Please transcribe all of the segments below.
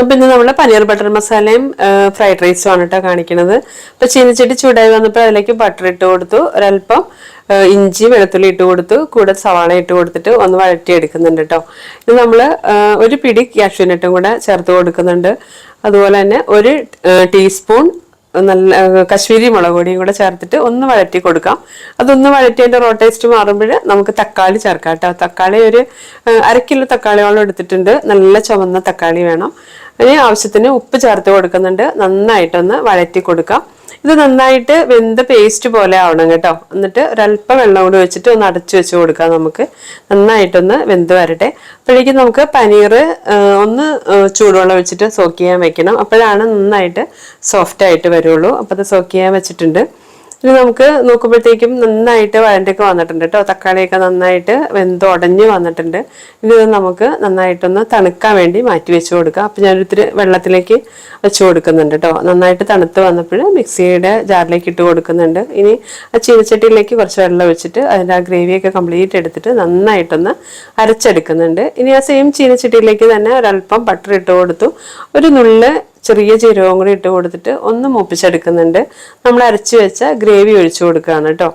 അപ്പം ഇന്ന് നമ്മൾ പനീർ ബട്ടർ മസാലയും ഫ്രൈഡ് റൈസും ആണ് കേട്ടോ കാണിക്കുന്നത് അപ്പം ചീനച്ചട്ടി ചൂടായി വന്നപ്പോൾ അതിലേക്ക് ബട്ടർ ഇട്ട് കൊടുത്തു. ഒരല്പം ഇഞ്ചി വെളുത്തുള്ളി ഇട്ട് കൊടുത്തു. കൂടെ സവാള ഇട്ട് കൊടുത്തിട്ട് ഒന്ന് വഴറ്റി എടുക്കുന്നുണ്ട് കേട്ടോ ഇത് നമ്മൾ ഒരു പിടി ക്യാഷ്യൂനട്ടും കൂടെ ചേർത്ത് കൊടുക്കുന്നുണ്ട്. അതുപോലെ തന്നെ ഒരു ടീസ്പൂൺ നല്ല കശ്മീരി മുളക് പൊടിയും കൂടെ ചേർത്തിട്ട് ഒന്ന് വഴറ്റി കൊടുക്കാം. അതൊന്ന് വഴറ്റി അതിന്റെ റോ ടേസ്റ്റ് മാറുമ്പോൾ നമുക്ക് തക്കാളി ചേർക്കാം കേട്ടോ തക്കാളി ഒരു അരക്കിലോ അര കിലോ തക്കാളിയോളം എടുത്തിട്ടുണ്ട്. നല്ല ചുവന്ന തക്കാളി വേണം. അതിന് ആവശ്യത്തിന് ഉപ്പ് ചേർത്ത് കൊടുക്കുന്നുണ്ട്. നന്നായിട്ടൊന്ന് വഴറ്റി കൊടുക്കാം. ഇത് നന്നായിട്ട് വെന്ത പേസ്റ്റ് പോലെ ആവണം കേട്ടോ. എന്നിട്ട് ഒരല്പം വെള്ളം കൂടി വെച്ചിട്ട് ഒന്ന് അടച്ചു വെച്ച് കൊടുക്കാം നമുക്ക്. നന്നായിട്ടൊന്ന് വെന്ത് വരട്ടെ. അപ്പോഴേക്കും നമുക്ക് പനീർ ഒന്ന് ചൂടുവെള്ളം വെച്ചിട്ട് സോക്ക് ചെയ്യാൻ വെക്കണം. അപ്പോഴാണ് നന്നായിട്ട് സോഫ്റ്റ് ആയിട്ട് വരുള്ളൂ. അപ്പോൾ അത് സോക്ക് ചെയ്യാൻ വെച്ചിട്ടുണ്ട്. ഇനി നമുക്ക് നോക്കുമ്പോഴത്തേക്കും നന്നായിട്ട് വഴണ്ടൊക്കെ വന്നിട്ടുണ്ട് കേട്ടോ. തക്കാളിയൊക്കെ നന്നായിട്ട് വെന്ത് ഉടഞ്ഞ് വന്നിട്ടുണ്ട്. ഇനി ഇത് നമുക്ക് നന്നായിട്ടൊന്ന് തണുക്കാൻ വേണ്ടി മാറ്റി വെച്ച് കൊടുക്കാം. അപ്പം ഞാനൊരിത്തിരി വെള്ളത്തിലേക്ക് വെച്ച് കൊടുക്കുന്നുണ്ട് കേട്ടോ. നന്നായിട്ട് തണുത്ത് വന്നപ്പോൾ മിക്സിയുടെ ജാറിലേക്ക് ഇട്ട് കൊടുക്കുന്നുണ്ട്. ഇനി ആ ചീനച്ചട്ടിയിലേക്ക് കുറച്ച് വെള്ളം വെച്ചിട്ട് അതിന്റെ ആ ഗ്രേവിയൊക്കെ കംപ്ലീറ്റ് എടുത്തിട്ട് നന്നായിട്ടൊന്ന് അരച്ചെടുക്കുന്നുണ്ട്. ഇനി ആ സെയിം ചീനച്ചട്ടിയിലേക്ക് തന്നെ ഒരല്പം ബട്ടർ ഇട്ട് കൊടുത്തു. ഒരു നുള്ള് ചെറിയ ജീരകവും കൂടി ഇട്ട് കൊടുത്തിട്ട് ഒന്ന് മൂപ്പിച്ചെടുക്കുന്നുണ്ട്. നമ്മൾ അരച്ചു വെച്ച ഗ്രേവി ഒഴിച്ചു കൊടുക്കുകയാണ് കേട്ടോ.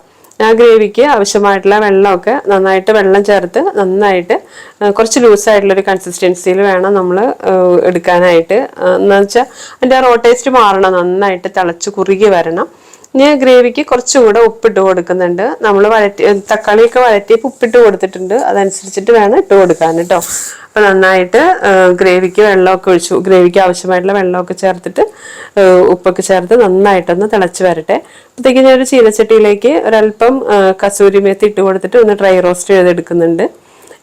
ആ ഗ്രേവിക്ക് ആവശ്യമായിട്ടുള്ള വെള്ളമൊക്കെ നന്നായിട്ട് വെള്ളം ചേർത്ത് നന്നായിട്ട് കുറച്ച് ലൂസായിട്ടുള്ളൊരു കൺസിസ്റ്റൻസിയിൽ വേണം നമ്മൾ എടുക്കാനായിട്ട്. എന്ന് വെച്ചാൽ അതിന്റെ റോ ടേസ്റ്റ് മാറണം നന്നായിട്ട് തിളച്ച് കുറുകി വരണം. ഇനി ഗ്രേവിക്ക് കുറച്ചുകൂടെ ഉപ്പിട്ട് കൊടുക്കുന്നുണ്ട്. നമ്മൾ വഴറ്റി തക്കാളിയൊക്കെ വഴറ്റിയപ്പോൾ ഉപ്പിട്ട് കൊടുത്തിട്ടുണ്ട്. അതനുസരിച്ചിട്ട് വേണം ഇട്ട് കൊടുക്കാൻ കേട്ടോ. അപ്പോൾ നന്നായിട്ട് ഗ്രേവിക്ക് വെള്ളമൊക്കെ ഒഴിച്ചു ഗ്രേവിക്ക് ആവശ്യമായിട്ടുള്ള വെള്ളമൊക്കെ ചേർത്തിട്ട് ഉപ്പൊക്കെ ചേർത്ത് നന്നായിട്ടൊന്ന് തിളച്ച് വരട്ടെ. അപ്പോഴത്തേക്ക് ഞാനൊരു ചീനച്ചട്ടിയിലേക്ക് ഒരല്പം കസൂരി മേത്തി ഇട്ട് കൊടുത്തിട്ട് ഒന്ന് ഡ്രൈ റോസ്റ്റ് ചെയ്തെടുക്കുന്നുണ്ട്.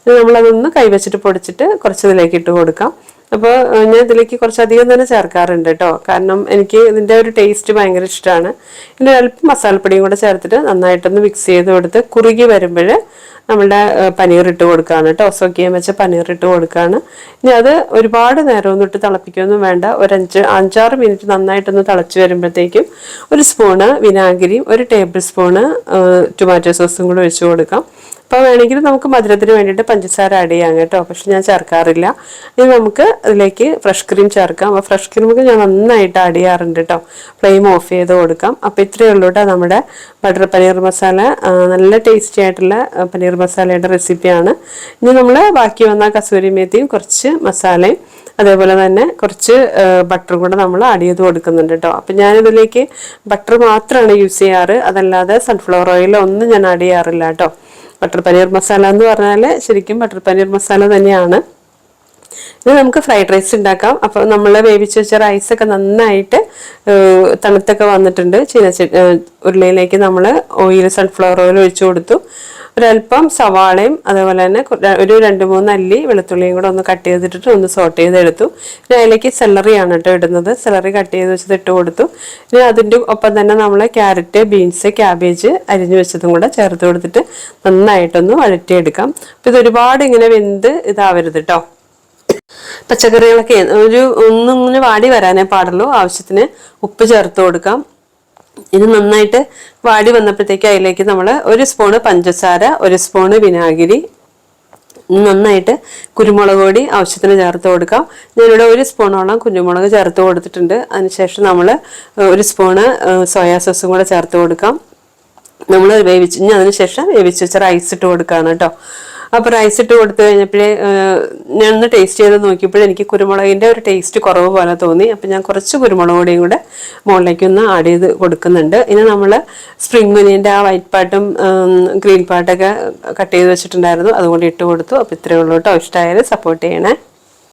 നമ്മളതൊന്ന് കൈവച്ചിട്ട് പൊടിച്ചിട്ട് കുറച്ചതിലേക്ക് ഇട്ട് കൊടുക്കാം. അപ്പോൾ ഞാൻ ഇതിലേക്ക് കുറച്ചധികം തന്നെ ചേർക്കാറുണ്ട് കേട്ടോ കാരണം എനിക്ക് ഇതിന്റെ ഒരു ടേസ്റ്റ് ഭയങ്കര ഇഷ്ടമാണ് ഇതിന്റെ അല്പം മസാലപ്പൊടിയും കൂടെ ചേർത്തിട്ട് നന്നായിട്ടൊന്ന് മിക്സ് ചെയ്ത് കൊടുത്ത് കുറുകി വരുമ്പോൾ നമ്മളുടെ പനീർ ഇട്ട് കൊടുക്കുകയാണ് കേട്ടോ സൊക്കിയം വെച്ച പനീർ ഇട്ട് കൊടുക്കുകയാണ് ഇനി അത് ഒരുപാട് നേരം ഇട്ട് തിളപ്പിക്കുകയൊന്നും വേണ്ട. ഒരു അഞ്ച് അഞ്ചാറ് മിനിറ്റ് നന്നായിട്ടൊന്ന് തിളച്ച് വരുമ്പോഴത്തേക്കും ഒരു സ്പൂണ് വിനാഗിരിയും ഒരു ടേബിൾ സ്പൂണ് ടൊമാറ്റോ സോസും കൂടെ ഒഴിച്ച് കൊടുക്കാം. അപ്പോൾ വേണമെങ്കിൽ നമുക്ക് മധുരത്തിന് വേണ്ടിയിട്ട് പഞ്ചസാര ആഡ് ചെയ്യാം കേട്ടോ. പക്ഷെ ഞാൻ ചേർക്കാറില്ല. ഇനി നമുക്ക് അതിലേക്ക് ഫ്രഷ് ക്രീം ചേർക്കാം. അപ്പോൾ ഫ്രഷ് ക്രീമൊക്കെ ഞാൻ നന്നായിട്ട് ആഡ് ചെയ്യാറുണ്ട് കേട്ടോ. ഫ്ലെയിം ഓഫ് ചെയ്ത് കൊടുക്കാം. അപ്പോൾ ഇത്രയേ ഉള്ളൂ കേട്ടോ നമ്മുടെ ബട്ടർ പനീർ മസാല നല്ല ടേസ്റ്റി ആയിട്ടുള്ള പനീർ മസാലയുടെ റെസിപ്പിയാണ് ഇനി നമ്മൾ ബാക്കി വന്ന കസൂരി മേത്തിയും കുറച്ച് മസാലയും അതേപോലെ തന്നെ കുറച്ച് ബട്ടറും കൂടെ നമ്മൾ ആഡ് ചെയ്ത് കൊടുക്കുന്നുണ്ട് കേട്ടോ. അപ്പം ഞാനിതിലേക്ക് ബട്ടർ മാത്രമാണ് യൂസ് ചെയ്യാറ്. അതല്ലാതെ സൺഫ്ലവർ ഓയിൽ ഒന്നും ഞാൻ ആഡ് ചെയ്യാറില്ല കേട്ടോ. ബട്ടർ പനീർ മസാല എന്ന് പറഞ്ഞാൽ ശരിക്കും ബട്ടർ പനീർ മസാല തന്നെയാണ്. ഇനി നമുക്ക് ഫ്രൈഡ് റൈസ് ഉണ്ടാക്കാം. അപ്പോൾ നമ്മൾ വേവിച്ച് വെച്ച റൈസൊക്കെ നന്നായിട്ട് തണുത്തൊക്കെ വന്നിട്ടുണ്ട്. ചീനച്ച ഉരുളിയിലേക്ക് നമ്മൾ ഓയിൽ സൺഫ്ലവർ ഓയിൽ ഒഴിച്ചു കൊടുത്തു. ഒരല്പം സവാളയും അതേപോലെ തന്നെ ഒരു രണ്ട് മൂന്ന് അല്ലി വെളുത്തുള്ളിയും കൂടെ ഒന്ന് കട്ട് ചെയ്തിട്ടിട്ട് ഒന്ന് സോട്ട് ചെയ്തെടുത്തു. പിന്നെ അതിലേക്ക് സെലറിയാണ് കേട്ടോ ഇടുന്നത്. സെലറി കട്ട് ചെയ്ത് വെച്ചത് ഇട്ട് കൊടുത്തു. പിന്നെ അതിന്റെ ഒപ്പം തന്നെ നമ്മൾ ക്യാരറ്റ് ബീൻസ് ക്യാബേജ് അരിഞ്ഞു വെച്ചതും കൂടെ ചേർത്ത് കൊടുത്തിട്ട് നന്നായിട്ടൊന്ന് വഴറ്റിയെടുക്കാം. അപ്പം ഇത് ഒരുപാട് ഇങ്ങനെ വെന്ത് ഇതാവരുത് കേട്ടോ. പച്ചക്കറികളൊക്കെ ഒരു ഒന്നും ഇങ്ങനെ വാടി വരാനേ പാടുള്ളൂ. ആവശ്യത്തിന് ഉപ്പ് ചേർത്ത് കൊടുക്കാം. ഇത് നന്നായിട്ട് വാടി വന്നപ്പോഴത്തേക്ക് അതിലേക്ക് നമ്മൾ ഒരു സ്പൂണ് പഞ്ചസാര ഒരു സ്പൂണ് വിനാഗിരി നന്നായിട്ട് കുരുമുളക് പൊടി ആവശ്യത്തിന് ചേർത്ത് കൊടുക്കാം. ഞാനിവിടെ ഒരു സ്പൂണോളം കുരുമുളക് ചേർത്ത് കൊടുത്തിട്ടുണ്ട്. അതിനുശേഷം നമ്മൾ ഒരു സ്പൂണ് സോയാ സോസും കൂടെ ചേർത്ത് കൊടുക്കാം. നമ്മൾ വേവിച്ച് അതിനുശേഷം വേവിച്ച് വെച്ച റൈസ് ഇട്ട് കൊടുക്കുകയാണ് കേട്ടോ. അപ്പോൾ റൈസ് ഇട്ട് കൊടുത്തു കഴിഞ്ഞപ്പോഴേ ഞാൻ ഒന്ന് ടേസ്റ്റ് ചെയ്ത് നോക്കിയപ്പോഴേ എനിക്ക് കുരുമുളകിന്റെ ഒരു ടേസ്റ്റ് കുറവ് പോലെ തോന്നി. അപ്പോൾ ഞാൻ കുറച്ച് കുരുമുളക് പൊടിയും കൂടെ മുകളിലേക്ക് ഒന്ന് ആഡ് ചെയ്ത് കൊടുക്കുന്നുണ്ട്. ഇനി നമ്മൾ സ്പ്രിംഗ് ഒനിയന്റെ ആ വൈറ്റ് പാട്ടും ഗ്രീൻ പാട്ടൊക്കെ കട്ട് ചെയ്ത് വെച്ചിട്ടുണ്ടായിരുന്നു. അതുകൊണ്ട് ഇട്ട് കൊടുത്തു. അപ്പോൾ ഇത്രയേ ഉള്ളൂ കേട്ടോ. ഇഷ്ടമായാലും സപ്പോർട്ട് ചെയ്യണേ.